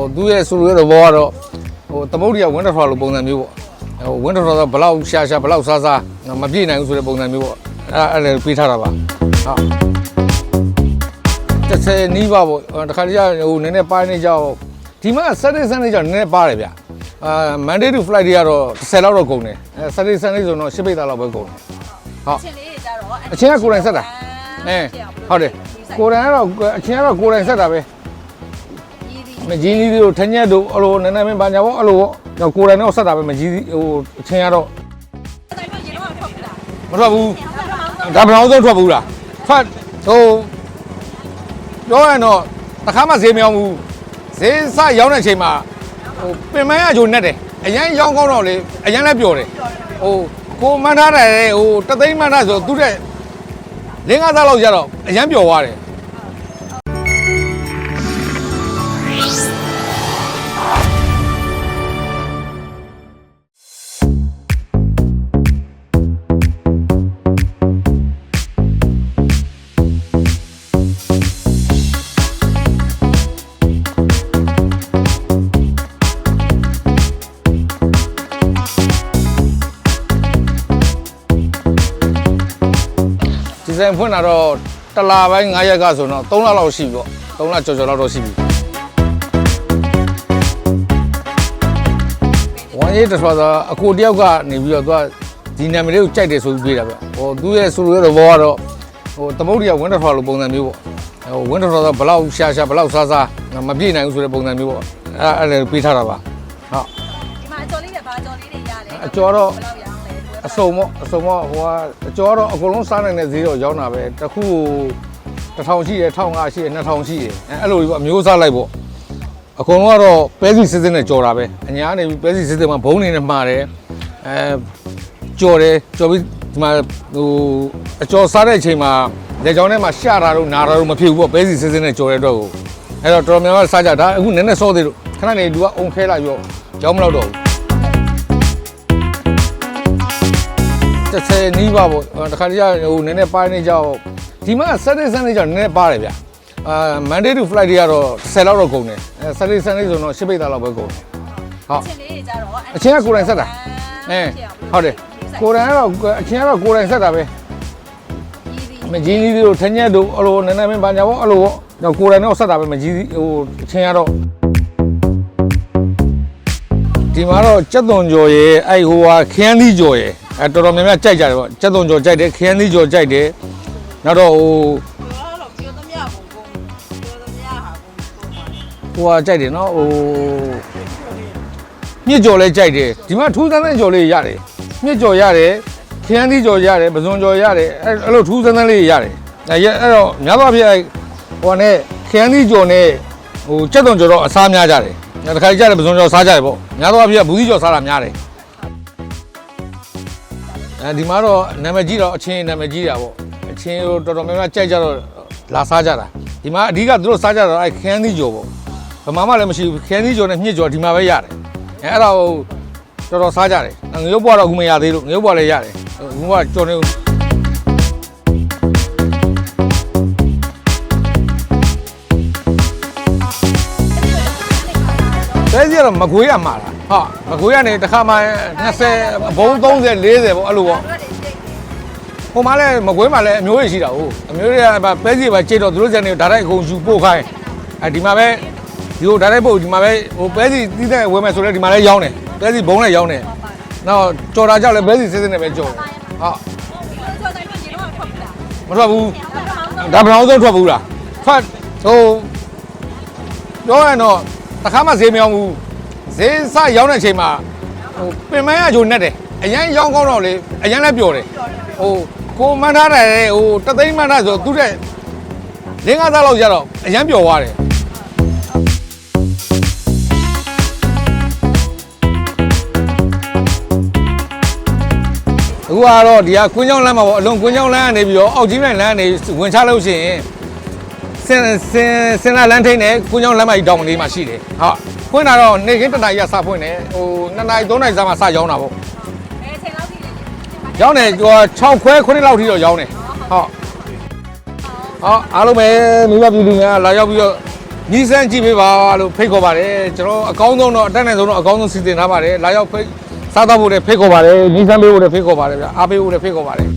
ဟိုသူ့ရဲ့ဆိုလိုတဲ့သဘောကတော့ဟိုသမုဒ္ဒရာဝင်းတစ်ထွာလိုပုံစံမျိုးပေါ့ဟိုဝင်းတစ်ထွာဆိုဘလောက်ရှာရှာဘလောက်စားစားမပြည့်နိုင်ဘူးဆိုတဲ့ပုံစံမျိုးပေါ့အဲ့အဲ့လည်းပေးထားတာပါဟုတ်တစ်ဆယ်နီးပါပေါ့တခါတည်းကျဟိုနည်းနည်းပိုင်းနေကြတော့ဒီမှာ Saturday Sunday ကျတော့နည်းနည်းပါတယ်ဗျအာ Monday to Friday ကတော့10လောက်တော့ကုန်တယ်အဲ Saturday Sunday ဆိုတော့10ပိတ်သားလောက်ပဲကုန်တယ်ဟုတ်အချင်းလေးကြတော့အချင်းကကိုယ်တိုင်ဆက်တာအဲဟုတ်တယ်ကိုယ်တိုင်ကတော့အချင်းကတော့ကိုယ်တိုင်ဆက်တာပဲရည်ဒီ မကြီးကြီးတို့ထညက်တို့အဲ့လိုနည်းနည်းမင်းပါညာပေါ့အဲ့လိုပေါ့တော့ကိုယ်တိုင်တော့ဆက်တာပဲမကြီးဟိုအချင်းကတော့တိုင်မရေတော့ထွက်လာမထွက်ဘူးဒါဘယ်တော့ဆုံးထွက်ဘူးလားထွက်ဟိုပြောရရင်တော့တစ်ခါမှဈေးမရောက်ဘူးဈေးစရောက်တဲ့အချိန်မှာဟိုပင်မန်းအချိုနဲ့တယ်အရန်ရောင်းကောင်းတော့လေအရန်လည်းပျော်တယ်ဟိုကိုမှန်းထားတယ်ဟိုတသိန်းမှန်းထားဆိုသူတဲ့လင်းကားသားလောက်ရတော့အရန်ပျော်သွားတယ် ဒီဇိုင်းဖွင့်တာတော့တစ်လပိုင်း9ရက်ကဆိုတော့3လလောက်ရှိပြီပေါ့3လကျော်ကျော်လောက်တော့ရှိပြီဝန်ရေးတစ်ဆွာသာအကိုတယောက်ကနေပြီးတော့သူကဒီနာမည်လေးကိုကြိုက်တယ်ဆိုပြီးပြေးတာဗျဟိုသူ့ရဲ့ဆိုလိုတဲ့ဘောကတော့ဟိုသမုဒ္ဒရာဝင်းတစ်ထွာလိုပုံစံမျိုးပေါ့ဟိုဝင်းတစ်ထွာဆိုဘလောက်ရှာရှာဘလောက်စားစားမပြည့်နိုင်ဘူးဆိုတဲ့ပုံစံမျိုးပေါ့အဲ့အဲ့လည်းပေးထားတာပါဟုတ်ဒီမှာအကျော်လေးတွေဘာအကျော်လေးတွေရလဲအကျော်တော့ဘယ်လောက်ရ အောင်လဲအစုံပေါ့အစုံပေါ့ဟိုကအကျော်တော့အကုန်လုံးစားနိုင်တဲ့ဈေးတော့ရောက်တာပဲတစ်ခု1000ရှိတယ်1500ရှိတယ်2000ရှိတယ်အဲအဲ့လိုကြီးပေါ့အမျိုးစားလိုက်ပေါ့အကုန်လုံးကတော့ပဲစီစစ်စစ်နဲ့ကြော်တာပဲအညာကနေပြီးပဲစီစစ်စစ်မှာဘုံနေနဲ့မှားတယ်အဲကြော်တယ်ကြော်ပြီးဒီမှာဟိုအကျော်စားတဲ့အချိန်မှာလက်ချောင်းထဲမှာရှာတာတော့နာတာတော့မဖြစ်ဘူးပေါ့ပဲစီစစ်စစ်နဲ့ကြော်တဲ့အတွက်ကိုအဲ့တော့တော်တော်များများစားကြဒါအခုနည်းနည်းစောသေးလို့ခဏနေလူကအုံခဲလာပြီးတော့ကြောင်းမလောက်တော့ဘူး တစ်ဆယ်နီးပါပေါ့တခါတည်းကျဟိုနည်းနည်းပိုင်းနေကြတော့ဒီမှာ Saturday Sunday ကျတော့နည်းနည်းပါတယ်ဗျအာ Monday to Friday ကတော့10လောက်တော့ကုန်တယ်အဲ Saturday Sunday ဆိုတော့10ပိတ်သားလောက်ပဲကုန်တယ်ဟုတ်အချင်းလေးကြတော့အချင်းကကိုယ်တိုင်ဆက်တာအဲဟုတ်တယ်ကိုယ်တိုင်ကတော့အချင်းကတော့ကိုယ်တိုင်ဆက်တာပဲရည်ဒီမကြီးကြီးတို့ထညက်တို့အဲ့လိုနည်းနည်းမင်းပါညာပေါ့အဲ့လိုပေါ့တော့ကိုယ်တိုင်တော့ဆက်တာပဲမကြီးဟိုအချင်းကတော့ဒီမှာတော့ကြက်သွန်ကြော်ရယ်အဲ့ဟိုဟာခရမ်းသီးကြော်ရယ် အဲတော်တော်များများကြိုက်ကြတယ်ပေါ့ကြက်သွန်ကြော်ကြိုက်တယ်ခရမ်းသီးကြော်ကြိုက်တယ်နောက်တော့ဟိုတော့တော့ပြောသမျှပုံပုံပြောသမျှဟာပုံပုံပါဟိုဟာကြိုက်တယ်နော်ဟိုမြစ်ကြော်လဲကြိုက်တယ်ဒီမှာထူးဆန်းတဲ့ကြော်လေးရတယ်မြစ်ကြော်ရတယ်ခရမ်းသီးကြော်ရတယ်ပဇွန်ကြော်ရတယ်အဲ့အဲ့လိုထူးဆန်းဆန်းလေးရတယ်အဲရအဲ့တော့များသောအားဖြင့်အဲ့ဟိုနဲ့ခရမ်းသီးကြော်နဲ့ဟိုကြက်သွန်ကြော်တော့အစားများကြတယ်အဲတစ်ခါကြတယ်ပဇွန်ကြော်စားကြတယ်ပေါ့များသောအားဖြင့်ဘူးသီးကြော်စားတာများတယ် အဲဒီမှာတော့နာမည်ကြီးတော့အချင်းနာမည်ကြီးတာပေါ့အချင်းတို့တော်တော်များများကြိုက်ကြတော့လာစားကြတာဒီမှာအဓိကသူတို့စားကြတော့အဲခရမ်းသီးကြော်ပေါ့ဗမာမှလည်းမရှိဘူးခန်းသီးကျော်နဲ့မြင့်ကျော်ဒီမှာပဲရတယ်အဲအဲ့ဒါကိုတော်တော်စားကြတယ်ငရုတ်ဘွားတော့အခုမရသေးလို့ငရုတ်ဘွားလည်းရတယ်အခုကကျော်နေတဲစီကတော့မကွေးရမှာလား ဟာမကွေးကနေတစ်ခါမှ20ဘုံ30 40ပေါ့အဲ့လိုပေါ့တော့ဒီစိတ်ဟိုမှာလည်းမကွေးမှာလည်းအမျိုးတွေရှိတာဟုတ်အမျိုးတွေကပဲစီပဲကြိတ်တော့သူတို့စံနေဒါတိုက်အကုန်ယူပို့ခိုင်းအဲဒီမှာပဲဒီကိုဒါတိုက်ပို့ဒီမှာပဲဟိုပဲစီတီးတဲ့ဝယ်မယ်ဆိုတော့ဒီမှာလည်းရောင်းတယ်ပဲစီဘုံလည်းရောင်းတယ်နောက်ကြော်တာကြောက်လည်းပဲစီစစ်စစ်နဲ့ပဲကြော်ဟုတ်ဒီလိုဆိုတိုင်မရေတော့ထွက်လာမထွက်ဘူးဒါတော့ဒါဘယ်တော့ဆုံးထွက်ဘူးလားထွက်ဟိုပြောရရင်တော့တစ်ခါမှဈေးမရောက်ဘူး ဈေးစရောက်တဲ့အချိန်မှာဟိုပင်မန်းအချိုနဲ့တယ်အရန်ရောင်းကောင်းတော့လေအရန်လည်းပျော်တယ်ဟိုကိုမှန်းထားတယ်ဟိုတသိန်းမှန်းထားဆိုသူတဲ့လင်းကားသားလောက်ရတော့အရန်ပျော်သွားတယ်အခုကတော့ဒီကကွင်းချောင်းလမ်းမှာပေါ့အလုံးကွင်းချောင်းလမ်းကနေပြီးတော့အောက်ကြီးမဲ့လမ်းကနေဝင်ချလို့ရှိရင်စင်စင်စင်လာလမ်းထိန်းနဲ့ကွင်းချောင်းလမ်းမကြီးတောင်လေးမှာရှိတယ်ဟုတ် ဖွင့်တာတော့နေခင်းတနားရစဖွင့်တယ်ဟို2နာရီ3နာရီစမှစရောင်းတာပေါ့အဲချိန်လောက်ထိလေရောင်းတယ်ဟို6ခွဲ9လောက်ထိတော့ရောင်းတယ်ဟုတ်ဟောအားလုံးပဲမိဘပြည်သူများလာရောက်ပြီးတော့ညီစမ်းကြည့်ပေးပါလို့ဖိတ်ခေါ်ပါတယ်ကျွန်တော်အကောင်းဆုံးတော့အတက်နိုင်ဆုံးတော့အကောင်းဆုံးစီစဉ်ထားပါတယ်လာရောက်ဖိတ်စားတော့ဖို့လည်းဖိတ်ခေါ်ပါတယ်ညီစမ်းပေးဖို့လည်းဖိတ်ခေါ်ပါတယ်ဗျာအားပေးဖို့လည်းဖိတ်ခေါ်ပါတယ်